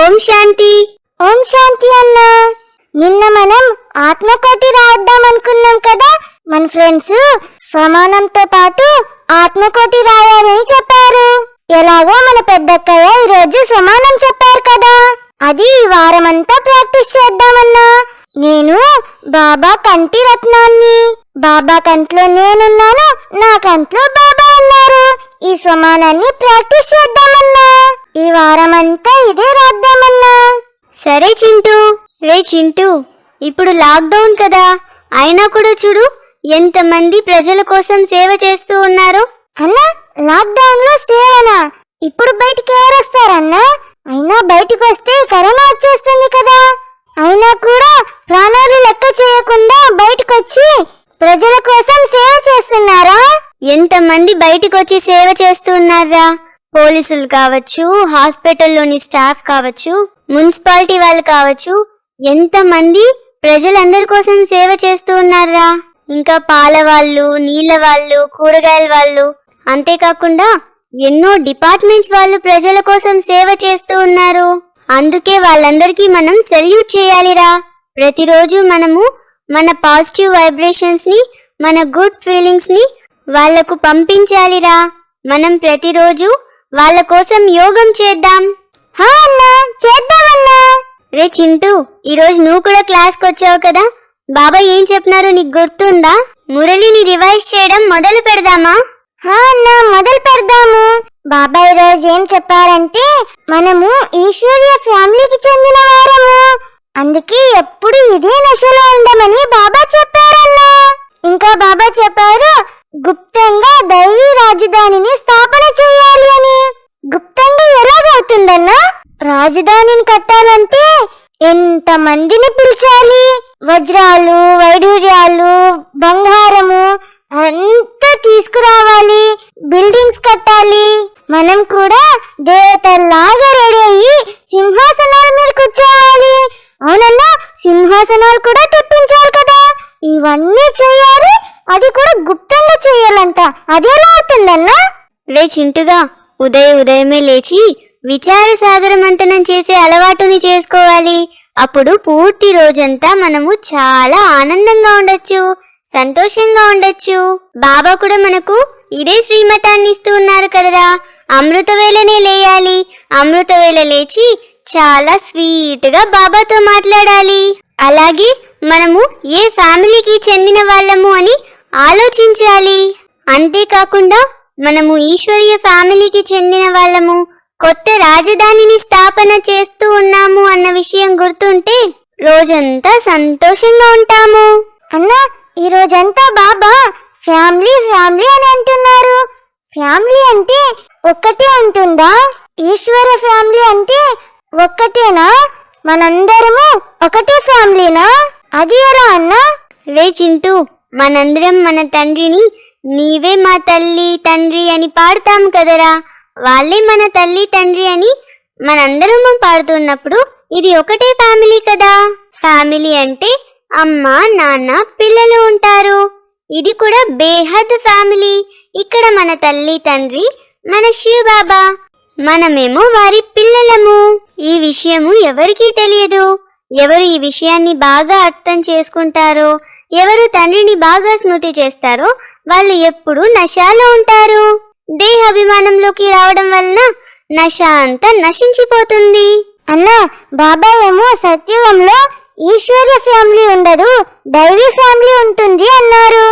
ఓం శాంతి. ఓం శాంతి అన్న. నిన్న మనం ఆత్మకోటి రాద్దాం అనుకున్నాం కదా మన ఫ్రెండ్స్ సమానంతో పాటు ఆత్మకోటి రాయాలని చెప్పారు. ఎలాగో మన పెద్దక్కయ్య ఈ రోజు సమానం చెప్పారు కదా. అది వారమంతా ప్రాక్టీస్ చేద్దామన్నా. నేను బాబా కంటి రత్నాన్ని బాబా కంట్లో నేనున్నాను నా కంట్లో బాబా ఉన్నారు ఈ సమానాన్ని ప్రాక్టీస్ చేద్దామన్నా. ఈ వారమంతా ఇదే రాద్దామన్నా. సరే చింటూ. రే చింటూ ఇప్పుడు లాక్డౌన్ కదా. అయినా కూడా చూడు ఎంతమంది ప్రజల కోసం సేవ చేస్తూ ఉన్నారు. అన్నా లాక్డౌన్లో సేవనా? ఇప్పుడు బయటికి ఎవరు వస్తారన్నా? అయినా బయటకు వస్తే కరోనా వచ్చేస్తుంది కదా. అయినా కూడా ప్రాణాలు లెక్క చేయకుండా బయటకు వచ్చి ప్రజల కోసం సేవ చేస్తున్నారా? ఎంతమంది బయటకు వచ్చి సేవ చేస్తున్నారా పోలీసులు కావచ్చు హాస్పిటల్లోని స్టాఫ్ కావచ్చు మున్సిపాలిటీ వాళ్ళు కావచ్చు ఎంతమంది ప్రజలందరి కోసం సేవ చేస్తూ ఉన్నారా? ఇంకా పాల వాళ్ళు నీళ్ళ వాళ్ళు కూరగాయల వాళ్ళు అంతేకాకుండా ఎన్నో డిపార్ట్మెంట్స్ వాళ్ళు ప్రజల కోసం సేవ చేస్తూ ఉన్నారు. అందుకే వాళ్ళందరికీ మనం సెల్యూట్ చేయాలిరా. ప్రతిరోజు మనము మన పాజిటివ్ వైబ్రేషన్స్ని మన గుడ్ ఫీలింగ్స్ని వాళ్ళకు పంపించాలిరా. మనం ప్రతిరోజు వాళ్ళ కోసం యోగం చేద్దాం. హా అన్నా చేద్దామన్నా రే చింటూ ఈరోజు నువ్వు కూడా క్లాస్కి వచ్చావు కదా? బాబా ఏం చెప్పినారో నీకు గుర్తుందా? మురళిని రివైజ్ చేయడం మొదలు పెడదామా? హా అన్న మొదలు పెడదాము. బాబాయ్ రోజు ఏం చెప్పారంటే మనము ఈశ్వర్య ఫ్యామిలీకి చెందిన వారము. అందుకే ఎప్పుడు ఇదే నశలో ఉండమని బాబా చెప్పారన్నా. ఇంకా బాబా చెప్పారు గుప్తంగా దైవీ రాజధానిని స్థాపన చేయాలి అని గుప్తంగా ఎలాగవుతుందన్నా రాజధానిని కట్టాలంటే ఎంత పిలిచాలి. వజ్రాలు వైడూర్యాలు బంగారము అంతా తీసుకురావాలి. బిల్డింగ్స్ కట్టాలి. మనం కూడా దేవతల్లాగా రెడీ అయ్యి సింహాసనాల మీద కూర్చోవాలి అవునన్నా సింహాసనాలు కూడా తెప్పించాలి కదా. ఇవన్నీ చేయాలి. అది కూడా గుప్తంగా చేయాలంట. అది ఎలా అవుతుందన్నా? రే చింటుగా ఉదయం ఉదయమే లేచి విచార సాగరమంతనం చేసే అలవాటుని చేసుకోవాలి. అప్పుడు పూర్తి రోజంతా మనము చాలా ఆనందంగా ఉండొచ్చు సంతోషంగా ఉండొచ్చు. బాబా కూడా మనకు ఇదే శ్రీమతాన్ని ఇస్తూ ఉన్నారు కదరా. అమృత వేళనే లేయాలి. అమృత వేళ లేచి చాలా స్వీట్గా బాబాతో మాట్లాడాలి. అలాగే మనము ఏ ఫ్యామిలీకి చెందిన వాళ్ళము అని ఆలోచించాలి. అంతేకాకుండా మనము ఈశ్వరీయ ఫ్యామిలీకి చెందిన వాళ్ళము. కొత్త రాజధానిని స్థాపన చేస్తూ ఉన్నాము అన్న విషయం గుర్తుంటే రోజంతా సంతోషంగా ఉంటాము. అన్నా ఈ రోజంతా బాబా ఫ్యామిలీ ఫ్యామిలీ అని అంటున్నారు. ఫ్యామిలీ అంటే ఒక్కటే ఉంటుందా ఈశ్వర ఫ్యామిలీ అంటే ఒక్కటేనా? మనందరము ఒకటే ఫ్యామిలీనా? అది ఎలా అన్నా? రే చింటూ మనందరం మన తండ్రిని నీవే మా తల్లి తండ్రి అని పాడతాం కదరా. వాళ్ళే మన తల్లి తండ్రి అని మనందరం పాడుతున్నప్పుడు ఇది ఒకటే ఫ్యామిలీ కదా. ఫ్యామిలీ అంటే అమ్మ నాన్న పిల్లలు ఉంటారు. ఇది కూడా బేహద్ ఫ్యామిలీ. ఇక్కడ మన తల్లి తండ్రి మన శివ బాబా మనమేమో వారి పిల్లలము. ఈ విషయము ఎవరికీ తెలియదు. ఎవరు ఈ విషయాన్ని బాగా అర్థం చేసుకుంటారో ఎవరు తండ్రిని బాగా స్మృతి చేస్తారో వాళ్ళు ఎప్పుడూ నశాలో ఉంటారు. దేహాభిమానంలోకి రావడం వలన నశ అంతా నశించిపోతుంది. అన్నా బాబాయ్ ఏమో సత్యుగంలో ఈశ్వర్య ఫ్యామిలీ ఉండదు దైవీ ఫ్యామిలీ ఉంటుంది అన్నారు.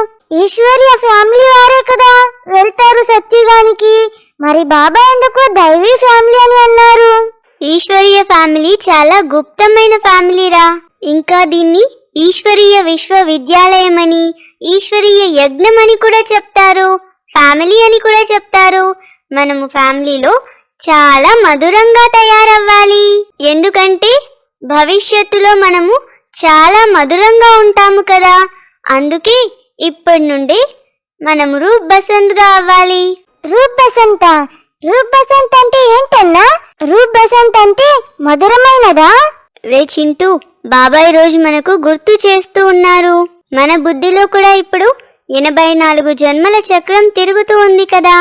ఈశ్వర్య ఫ్యామిలీ వారే కదా వెళ్తారు సత్యుగానికి. మరి బాబా ఎందుకు దైవీ ఫ్యామిలీ అని అన్నారు? ఈశ్వరీయ ఫ్యామిలీ చాలా గుప్తమైన ఫ్యామిలీరా. ఇంకా దీన్ని ఈశ్వరీయ విశ్వవిద్యాలయం అని ఈశ్వరీయ యజ్ఞం అని కూడా చెప్తారు. ఫ్యామిలీ అని కూడా చెప్తారు. మనము ఫ్యామిలీలో చాలా మధురంగా తయారవ్వాలి. ఎందుకంటే భవిష్యత్తులో మనము చాలా మధురంగా ఉంటాము కదా. అందుకే ఇప్పటి నుండి మనము రూప్ బసంత్గా అవ్వాలి. రూప్ బసంత? రూప్ బసంత్ అంటే ఏంటన్నా? రూప్ బసంత్ అంటే మధురమైనదా? రే చింటూ బాబాయ్ రోజు మనకు గుర్తు చేస్తూ ఉన్నారు. మన బుద్ధిలో కూడా ఇప్పుడు ఎనభై నాలుగు జన్మల చక్రం తిరుగుతూ ఉంది కదా.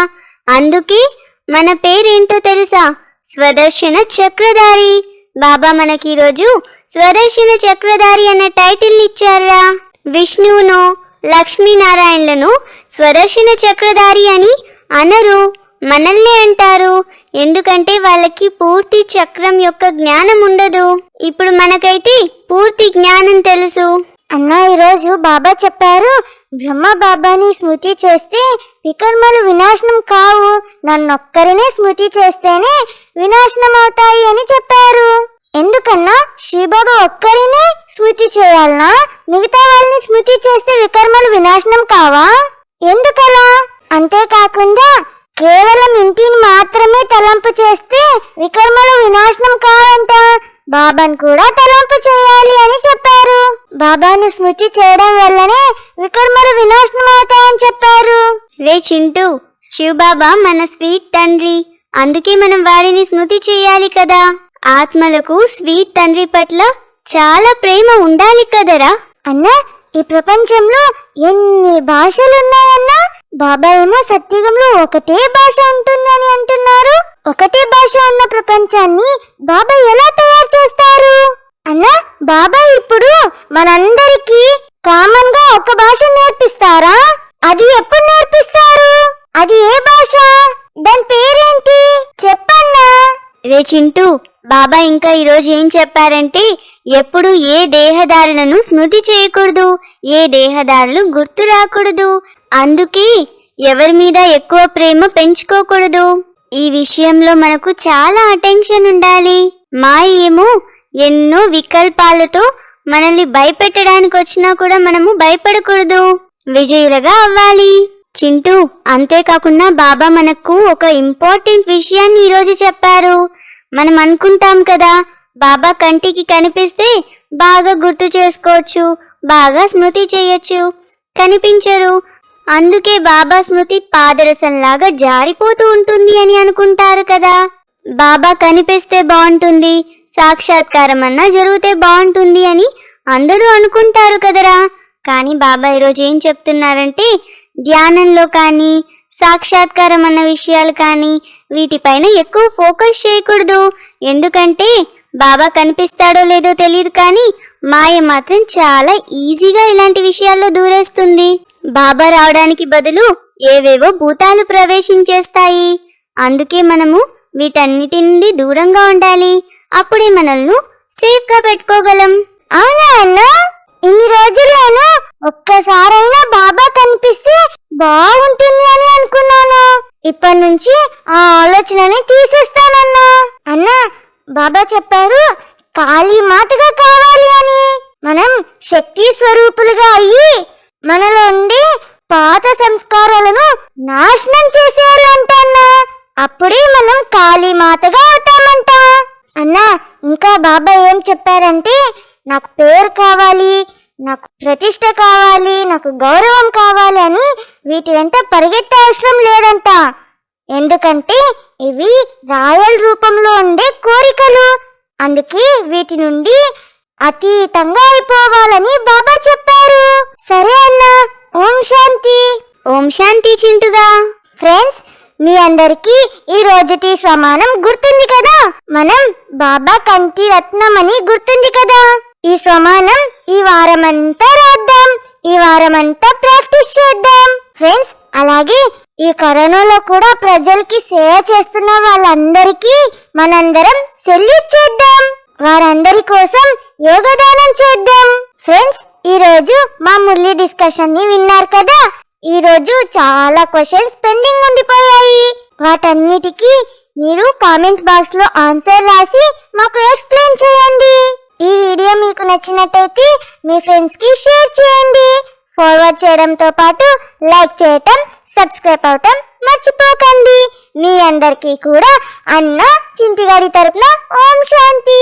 అందుకే మన పేరేంటో తెలుసా? స్వదర్శన చక్రధారి. బాబా మనకి ఈరోజు స్వదర్శన చక్రధారి అన్న టైటిల్ ఇచ్చారా విష్ణువును లక్ష్మీనారాయణలను స్వదర్శన చక్రధారి అని అనరు మనల్ని అంటారు. ఎందుకంటే వాళ్ళకి పూర్తి చక్రం యొక్క జ్ఞానం ఉండదు. ఇప్పుడు మనకైతే పూర్తి జ్ఞానం తెలుసు. అన్న ఈరోజు బాబా చెప్పారు బ్రహ్మ బాబాని స్మృతి చేస్తే వికర్మలు వినాశనం కావు. నన్నొక్కరినే స్మృతి చేస్తేనే వినాశనం అవుతాయి అని చెప్పారు. ఎందుకన్నా? శ్రీబాబా ఒక్కరినే స్మృతి చేయాలనా? మిగతా వాళ్ళని స్మృతి చేస్తే వికర్మలు వినాశనం కావా? ఎందుకలా? అంతేకాకుండా కేవలం ఇంటిని మాత్రమే తలంపు చేస్తే వికర్మలు వినాశనం కావంట. బాబాను కూడా తలంపు చేయాలి అని బాబాను స్మృతి చేయడం వల్లనే వికర్మలు వినాశనం అవుతాయని చెప్పారు. రే చింటూ శివబాబా మన స్వీట్ తండ్రి. అందుకే మనం వారిని స్మృతి చేయాలి కదా. ఆత్మలకు స్వీట్ తండ్రి పట్ల చాలా ప్రేమ ఉండాలి కదరా. అన్న ఈ ప్రపంచంలో ఎన్ని భాషలు ఉన్నాయన్నా బాబా ఏమో సత్యుగంలో ఒకటే భాష ఉంటుందని అంటున్నారు. ఒకటే భాష ఉన్న ప్రపంచాన్ని బాబా ఎలా తయారు చేస్తారు? అన్న బాబా ఇప్పుడు మనందరికీ కామన్గా ఒక భాష నేర్పిస్తారా? అది ఎప్పుడు నేర్పిస్తారు? అది ఏ భాష? దాని పేరేంటి? చెప్పన్నా రే చింటూ బాబా ఇంకా ఈరోజు ఏం చెప్పారంటే ఎప్పుడు ఏ దేహదారులను స్మృతి చేయకూడదు ఏ దేహదారులు గుర్తు రాకూడదు. అందుకే ఎవరి మీద ఎక్కువ ప్రేమ పెంచుకోకూడదు. ఈ విషయంలో మనకు చాలా అటెన్షన్ ఉండాలి. మా ఏమో ఎన్నో వికల్పాలతో మనల్ని భయపెట్టడానికి వచ్చినా కూడా మనము భయపడకూడదు. విజయులుగా అవ్వాలి. చింటూ అంతేకాకుండా బాబా మనకు ఒక ఇంపార్టెంట్ విషయాన్ని ఈరోజు చెప్పారు. మనం అనుకుంటాం కదా బాబా కంటికి కనిపిస్తే బాగా గుర్తు చేసుకోవచ్చు బాగా స్మృతి చేయొచ్చు. కనిపించరు. అందుకే బాబా స్మృతి పాదరసంలాగా జారిపోతూ ఉంటుంది అని అనుకుంటారు కదా. బాబా కనిపిస్తే బాగుంటుంది. సాక్షాత్కారం అన్నా జరిగితే బాగుంటుంది అని అందరూ అనుకుంటారు కదరా. కానీ బాబా ఈరోజు ఏం చెప్తున్నారంటే ధ్యానంలో కానీ సాక్షాత్కారం అన్న విషయాలు కానీ వీటిపైన ఎక్కువ ఫోకస్ చేయకూడదు. ఎందుకంటే బాబా కనిపిస్తాడో లేదో తెలియదు కానీ మాయ మాత్రం చాలా ఈజీగా ఇలాంటి విషయాల్లో దూరేస్తుంది. బాబా రావడానికి బదులు ఏవేవో భూతాలు ప్రవేశించేస్తాయి. అందుకే మనము వీటన్నిటి నుండి దూరంగా ఉండాలి. అప్పుడే మనల్ని సేఫ్గా పెట్టుకోగలం. అవునా అన్న? ఇన్ని రోజుల్లోనూ ఒక్కసారైనా బాబా కనిపిస్తే బాగుంటుంది అని అనుకున్నాను. ఇప్పటి నుంచి ఆ ఆలోచనని తీసేస్తానన్నా. అన్న బాబా చెప్పారు కాళీ మాతగా కావాలి అని. మనం శక్తి స్వరూపులుగా అయ్యి ప్రతిష్ట కావాలి నాకు గౌరవం కావాలి అని వీటి వెంట పరిగెత్తే అవసరం లేదంట. ఎందుకంటే ఇవి రాయల్ రూపంలో ఉండే కోరికలు. అందుకే వీటి నుండి అతీతంగా అయిపోవాలని బాబా చెప్పారు. సరే అన్నా ఓం శాంతి. ఓం శాంతి చింటుగా. ఫ్రెండ్స్ మీ అందరికీ ఈ రోజుటి స్వమానం గుర్తుంది కదా? మనం బాబా కంటి రత్నం అని గుర్తుంది కదా? ఈ స్వమానం ఈ వారమంతా రాద్దాం ఈ వారమంతా ప్రాక్టీస్ చేద్దాం. ఫ్రెండ్స్ అలాగే ఈ కరోనాలో కూడా ప్రజలకి సేవ చేస్తున్న వాళ్ళందరికీ మనందరం సెల్యూట్ చేద్దాం. వారందరి కోసం యోగదానం చేద్దాం. ఫ్రెండ్స్ ఈ రోజు మా మురళి డిస్కషన్ని విన్నారు కదా? ఈ రోజు చాలా క్వశ్చన్స్ పెండింగ్ ఉండిపోయాయి. వాటన్నిటికీ మీరు కామెంట్ బాక్స్లో ఆన్సర్ రాసి మాకు ఎక్స్ప్లెయిన్ చేయండి. ఈ వీడియో మీకు నచ్చినట్టయితే మీ ఫ్రెండ్స్కి షేర్ చేయండి. ఫార్వర్డ్ చేయడంతో పాటు లైక్ చేయటం సబ్స్క్రైబ్ అవటం మర్చిపోకండి. మీ అందరికీ కూడా అన్న చింటిగారి తరపున ఓం శాంతి.